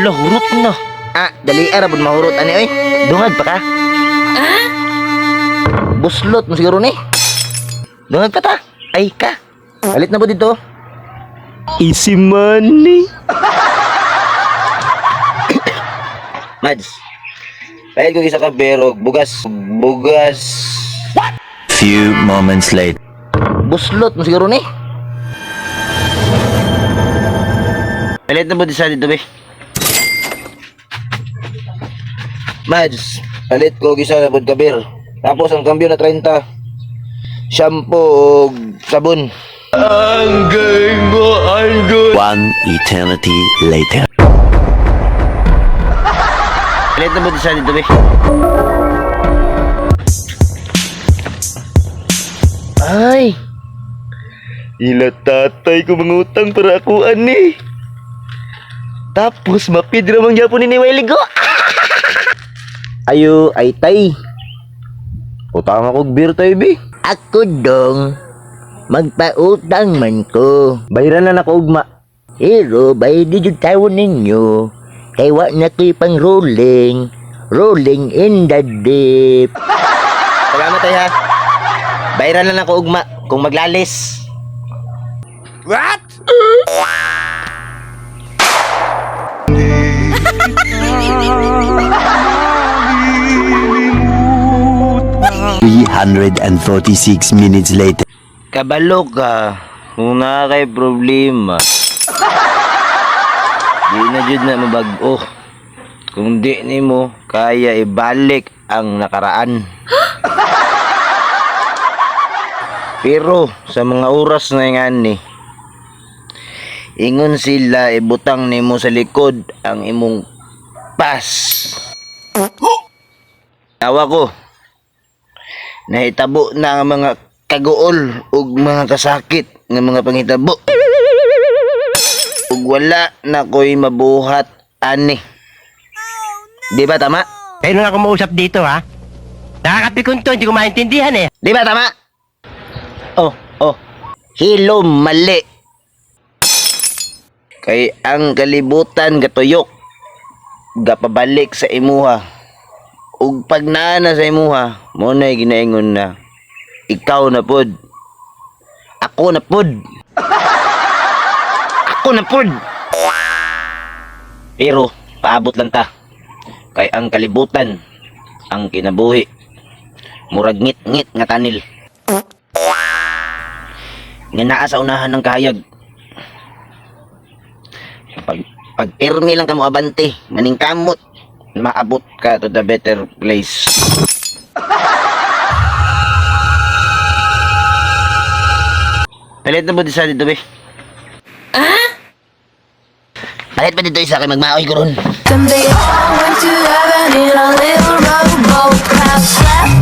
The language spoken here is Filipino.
Mahurot na. Ah, dali ara bud mahurot ani oy. Dungag pa ka. Buslot mo siguro ni. Dungag pa ta. Ay ka. Palit na po dito. Easy money. Mads. Palit ko isa ka pero bugas bugas Few moments later. buslot mo siguro ni. Palit na po di sa dito be. Mads, palit ko isa na po kabir. Tapos ang kambyo na 30. Shampoo ug sabon. One eternity later. Palit na po di sa dito be. Ay, Ila tatay ko mangutang para ako ani. Tapos mapid ramang gyapon ni Wiley ko. Ayo ay tay. Utang ako beer tay bi. Ako dong. Magpautang man ko. Bayaran na nako ugma. Pero bayad jud tayo ninyo. Kay wa na ko'y pang rolling. Rolling in the deep. Salamat tay ha. Bayaran na nako ugma kung maglalis. What? 136 minutes later. Kabalo ka. Ah. Kung nakakay problema. di na jud na mabago. Kung di ni mo, kaya ibalik ang nakaraan. Pero sa mga oras na nga ni, ingon sila ibutang nimo sa likod ang imong pas. Tawa ko, Nahitabo na ang mga kaguol ug mga kasakit ng mga panghitabo. Ug wala na ko'y mabuhat ani. Di ba tama? Kaya na ako mausap dito ha. Nakakapikon to, hindi ko maintindihan eh. Di ba tama? Oh, oh. Hilo mali. Kay ang kalibutan gatuyok gapabalik sa imuha. Ug pag naana sa imuha, mo na ginaingon na ikaw na pod. Ako na pod. Ako na pod. Pero paabot lang ta. Kay ang kalibutan ang kinabuhi. Murag ngit-ngit nga tanil. Nga naa sa unahan ng kahayag. Pag, pag pirmi lang ka mo abante, maning kamot, maabot ka to the better place. Palit na mo di sa dito, be. Ah? Palit pa dito isa kay magmaoy ko ron. They all went to heaven in a little rowboat. Clap, clap,